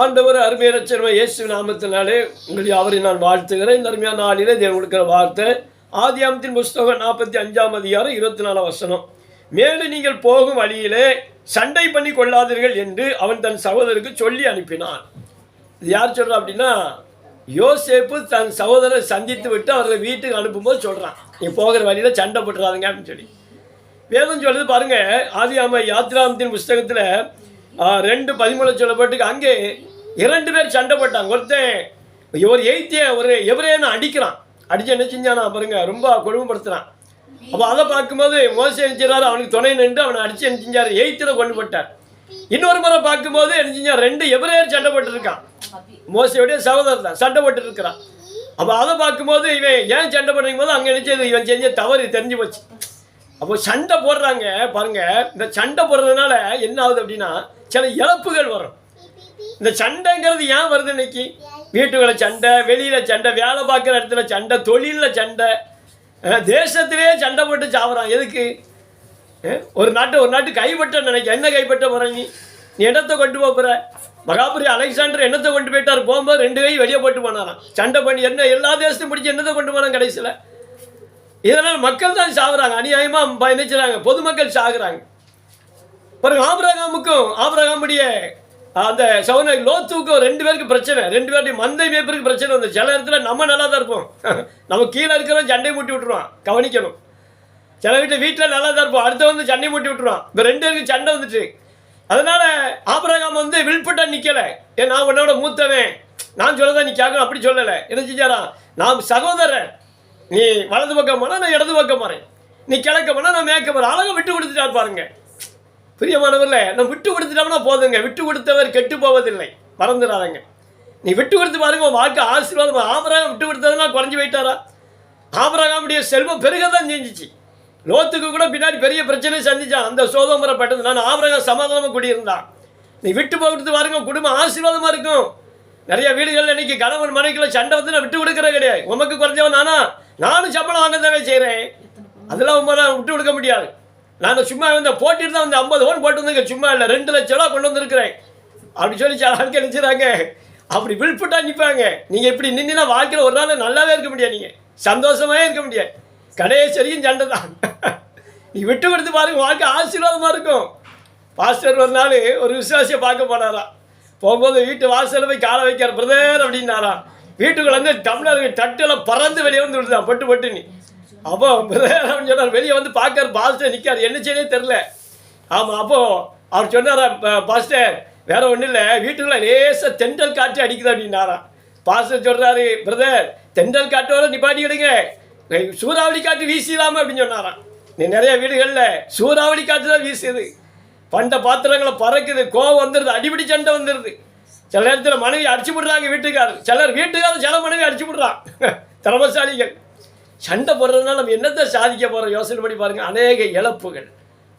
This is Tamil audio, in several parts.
ஆண்டவர் அருமையரச்சனமை இயேசு நாமத்தினாலே உங்களை அவரை நான் வாழ்த்துகிறேன். இந்த அருமையான நாளிலே தேவன் கொடுக்கிற வார்த்தை ஆதியாமத்தின் புஸ்தகம் நாற்பத்தி அஞ்சாம் அதிகாரம் இருபத்தி நாலாம் வசனம். மேலும் நீங்கள் போகும் வழியிலே சண்டை பண்ணி கொள்ளாதீர்கள் என்று அவன் தன் சகோதரருக்கு சொல்லி அனுப்பினான். இது யார் சொல்கிறா அப்படின்னா யோசேப்பு தன் சகோதரரை சந்தித்து விட்டு அவர்களை வீட்டுக்கு அனுப்பும்போது சொல்கிறான் நீ போகிற வழியில் சண்டை போட்டுறாதுங்க அப்படின்னு சொல்லி. வேதம் சொல்லுது பாருங்கள் ஆதியாம யாத்ராமத்தின் புஸ்தகத்தில் ரெண்டு பதிமூணு சொல்லப்பட்டு அங்கே இரண்டு பேர் சண்டை போட்டாங்க. ஒருத்தன் ஒரு எய்த்திய ஒரு எவரேன்னு அடிக்கிறான். அடிச்சு என்ன செஞ்சானா பாருங்க ரொம்ப கொடுமைப்படுத்துறான். அப்போ அதை பார்க்கும்போது மோசம் நினைச்சாரு அவனுக்கு துணை நின்று அவனை அடிச்சு என்ன செஞ்சாரு? எய்த்தில் கொண்டு போட்டார். இன்னொரு முறை பார்க்கும்போது என்ன செஞ்சார்? ரெண்டு எவரேர் சண்டை போட்டுருக்கான். மோசையுடைய சகோதரர் தான் சண்டை போட்டு இருக்கிறான் அப்போ அதை பார்க்கும்போது இவன் ஏன் சண்டை பண்ணும் போது அங்கே நினைச்சது இவன் செஞ்ச தவறு தெரிஞ்சு போச்சு. அப்போ சண்டை போடுறாங்க பாருங்க. இந்த சண்டை போடுறதுனால என்ன ஆகுது அப்படின்னா சில இழப்புகள் வரும். இந்த சண்டைங்கிறது ஏன் வருது இன்னைக்கு? வீட்டுக்குள்ள சண்டை வெளியில் சண்டை வேலை பார்க்குற இடத்துல சண்டை தொழிலில் சண்டை. தேசத்திலே சண்டை போட்டு சாப்பிட்றான் எதுக்கு? ஒரு நாட்டு ஒரு நாட்டு கைப்பற்ற நினைக்க என்ன கைப்பற்ற போகிற நீ? நீ என்னத்தை கொண்டு போகிற மகாபுரி அலெக்சாண்டர் என்னத்தை கொண்டு போயிட்டார்? போகும்போது ரெண்டு கை வெளியே போட்டு போனாராம். சண்டை பண்ணி என்ன எல்லா தேசத்தையும் பிடிச்சி என்னத்தை கொண்டு போனான் கடைசியில்? இதனால் மக்கள் தான் சாகுறாங்க அநியாயமாக பயணிச்சுறாங்க பொதுமக்கள் சாகுறாங்க. பிறகு ஆபிரகாமுக்கும் ஆபிரகாமுடைய அந்த சவுன லோத்துக்கும் ரெண்டு பேருக்கு பிரச்சனை. ரெண்டு பேருடைய மந்தை மேய்ப்பருக்கு பிரச்சனை. வந்து சில இடத்துல நம்ம நல்லா தான் இருப்போம். நம்ம கீழே இருக்கிறோம் சண்டை மூட்டி விட்டுருவான். கவனிக்கணும். சில வீட்டில் வீட்டில் நல்லா தான் இருப்போம். அடுத்த வந்து சண்டை மூட்டி விட்டுருவான். இப்போ ரெண்டு பேருக்கு சண்டை வந்துட்டு. அதனால ஆபரகம் வந்து வில்பட்டா நிற்கலை ஏன் நான் உன்னோட மூத்தவன். நான் சொல்லதான் நீ கேட்கணும். அப்படி சொல்லலை. என்ன செஞ்சாரா? நான் சகோதரன். நீ வலது பக்கம் போனால் நான் இடது பக்கம் போகிறேன் நீ கிழக்க போனால் நான் மேற்க போகிறேன் அழகாக விட்டு கொடுத்துட்டார் பாருங்கள் பிரியமானவர்களே நம்ம விட்டு கொடுத்துட்டோம்னா போதுங்க. விட்டு கொடுத்தவர் கெட்டு போவதில்லை. மறந்துடாதங்க நீ விட்டு கொடுத்து பாருங்க உன் வாழ்க்கை ஆசீர்வாதம் ஆபரகம் விட்டு கொடுத்ததுனா குறைஞ்சி போயிட்டாரா? ஆபரகாமுடைய செல்வம் பெருக தான் செஞ்சிச்சு. லோத்துக்கு கூட பின்னாடி பெரிய பிரச்சனை சந்திச்சான் அந்த சோதமுறை பட்டது நான் ஆபரகம் சமாதானமாக குடியிருந்தான் நீ விட்டு போகிறது பாருங்க குடும்பம் ஆசீர்வாதமாக இருக்கும். நிறைய வீடுகள் இன்னைக்கு கணவன் மனைக்குள்ள சண்டை வந்து நான் விட்டு கொடுக்கறது கிடையாது. உமக்கு குறைஞ்சவன் நானா? நானும் சம்பளம் வாங்க தேவை செய்கிறேன் அதெல்லாம் உண்மை விட்டு கொடுக்க முடியாது. நான் சும்மா வந்து போட்டிட்டு தான் வந்து ஐம்பது ஓன் போட்டு வந்துங்க சும்மா இல்லை ரெண்டு லட்ச ரூபா கொண்டு வந்திருக்கிறேன். அப்படி சொல்லி சில ஆட்கள் நினைச்சுறாங்க. அப்படி விழுப்புட்டா நிற்பாங்க நீங்கள் இப்படி நின்னா வாழ்க்கையில் ஒரு நாள் நல்லாவே இருக்க முடியாது நீங்கள் சந்தோஷமாகவே இருக்க முடியாது. கடைசரியும் சண்டை தான். நீ விட்டு கொடுத்து பாருங்க வாழ்க்கை ஆசீர்வாதமாக இருக்கும். பாஸ்டர் ஒரு நாள் ஒரு விசுவாசியை பார்க்க போனாராம். போகும்போது வீட்டு வாசலில் போய் காலை வைக்கிற பிரதர் அப்படின்னாராம். வீட்டுக்குள்ள வந்து டம்ளர் தட்டில் பறந்து வெளியே வந்து விடுதான் பட்டு பட்டு நீ அப்போ பிரதர் அப்படின்னு சொன்னார் வெளியே வந்து பார்க்கார் பாஸ்டர் நிற்கார் என்ன செய்யனே தெரில ஆமாம் அப்போது அவர் சொன்னாரா பாஸ்டர் வேற ஒன்றும் இல்லை வீட்டுக்குள்ள லேசாக தென்றல் காற்று அடிக்குது அப்படின்னாராம் பாஸ்டர் சொல்கிறாரு பிரதர் தென்றல் காற்றோட நிப்பாட்டிக்கிடுங்க சூறாவளி காற்று வீசிடாம அப்படின்னு சொன்னாராம். நீ நிறைய வீடுகளில் சூறாவளி காற்று தான் வீசுது. பண்ட பாத்திரங்களை பறக்குது கோவம் வந்துடுது அடிப்படி சண்டை வந்துடுது சில நேரத்தில் மனைவி அடிச்சு விடுறாங்க வீட்டுக்காரர். சிலர் வீட்டுக்காரர் சில மனைவி அடிச்சு விடுறான் திறமசாலிகள். சண்டை போடுறதுனால நம்ம என்னத்தை சாதிக்க போகிறோம் யோசனை பண்ணி பாருங்கள் அநேக இழப்புகள்.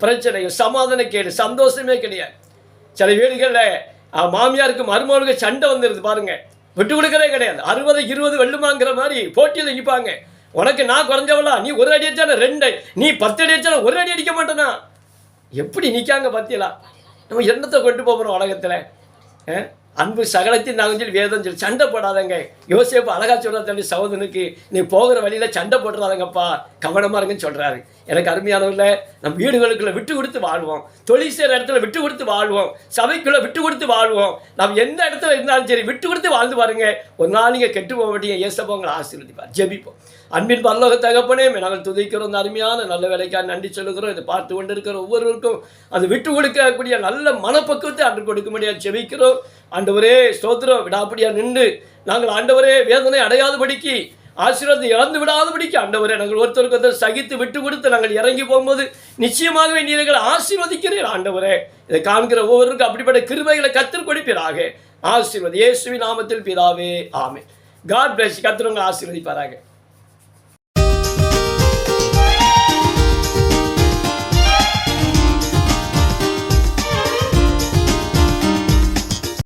பிரச்சனைகள் சமாதான கேடு சந்தோஷமே கிடையாது. சில வீடுகளில் மாமியாருக்கு மருமகளுக்கு சண்டை வந்துடுது பாருங்கள் விட்டு கொடுக்கறே கிடையாது. அறுபது இருபது வெள்ளுமாங்கிற மாதிரி போட்டியில் நிற்பாங்க உனக்கு நான் குறைஞ்சவளா? நீ ஒரு அடி அடிச்சான ரெண்டு நீ பத்து அடி அடிச்சான ஒரு அடி அடிக்க மாட்டேனா? எப்படி நிற்காங்க பார்த்தீங்களா நம்ம என்னத்தை கொண்டு போகிறோம் உலகத்தில்? அன்பு சகலத்தையும் நாங்கள் சொல்லி வேதம் சொல்லி சண்டை போடாதங்க. யோசேப்பு அழகா சொல்கிற தண்ணி சகோதரனுக்கு நீ போகிற வழியில் சண்டை போட்டுறாதங்கப்பா கவனமாக இருங்கன்னு சொல்கிறாரு எனக்கு அருமையானவர்கள நம்ம வீடுகளுக்குள்ள விட்டு கொடுத்து வாழ்வோம். தொழில் செய்கிற இடத்துல விட்டு கொடுத்து வாழ்வோம். சபைக்குள்ளே விட்டு கொடுத்து வாழ்வோம். நம்ம எந்த இடத்துல இருந்தாலும் சரி விட்டு கொடுத்து வாழ்ந்து பாருங்க. ஒரு நாள் நீங்கள் கெட்டு போக மாட்டீங்க. ஏசப்போ உங்களை ஆசீர்வதிப்பார். ஜெபிப்போம். அன்பின் பல்லோக தகப்பனே நாங்கள் துதிக்கிறோம் இந்த அருமையான நல்ல வேலைக்காக நன்றி சொல்லுகிறோம். இதை பார்த்து கொண்டிருக்கிற ஒவ்வொருவருக்கும் அது விட்டு கொடுக்கக்கூடிய நல்ல மனப்பக்குவத்தை அன்று கொடுக்க முடியாது செவிக்கிறோம் ஆண்டவரே ஸ்தோத்திரம். விடாப்படியாக நின்று நாங்கள் ஆண்டவரே வேதனை அடையாதபடிக்கு ஆசீர்வாதத்தை இழந்து விடாதபடிக்கு ஆண்டவரே நாங்கள் ஒருத்தருக்கு ஒருத்தர் சகித்து விட்டு கொடுத்து நாங்கள் இறங்கி போகும்போது நிச்சயமாகவே நீங்கள் ஆசீர்வதிக்கிறீர் ஆண்டவரே. இதை காண்கிற ஒவ்வொருக்கும் அப்படிப்பட்ட கிருமைகளை கற்றுக் கொடுப்பீராக. ஆசீர்வதி இயேசுவி நாமத்தில் பிதாவே ஆமே காட் பிளஸ் கத்துறவங்க ஆசீர்வதிப்பாராக.